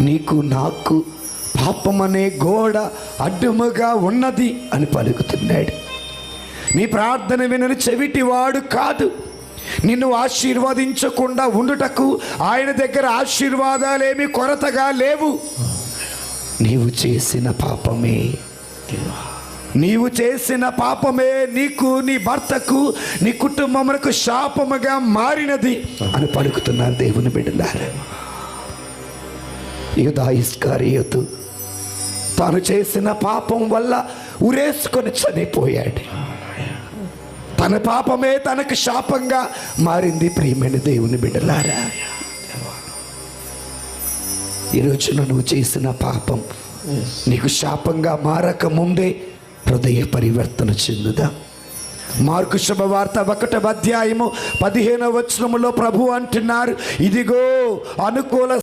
నీకు నాకు పాపమనే గోడ అడ్డముగా ఉన్నది అని పలుకుతున్నాడు. నీ ప్రార్థన వినని చెవిటివాడు కాదు. నిన్ను ఆశీర్వదించకుండా ఉండుటకు ఆయన దగ్గర ఆశీర్వాదాలేమి కొరతగా లేవు. నీవు చేసిన పాపమే. నీవు చేసిన పాపమే నీకు నీ భర్తకు నీ కుటుంబములకు శాపముగా మారినది అని పలుకుతున్నారు దేవుని బిడ్డలారా. యుధా తాను చేసిన పాపం వల్ల ఉరేసుకొని చనిపోయాడు. తన పాపమే తనకు శాపంగా మారింది ప్రియమైన దేవుని బిడ్డలారా. ఈరోజున నువ్వు చేసిన పాపం నీకు శాపంగా మారక ముందే హృదయ పరివర్తన చెందుదా. మార్కు శుభవార్త ఒకట అధ్యాయము పదిహేనవ వచనములో ప్రభు అంటున్నారు ఇదిగో అనుకూల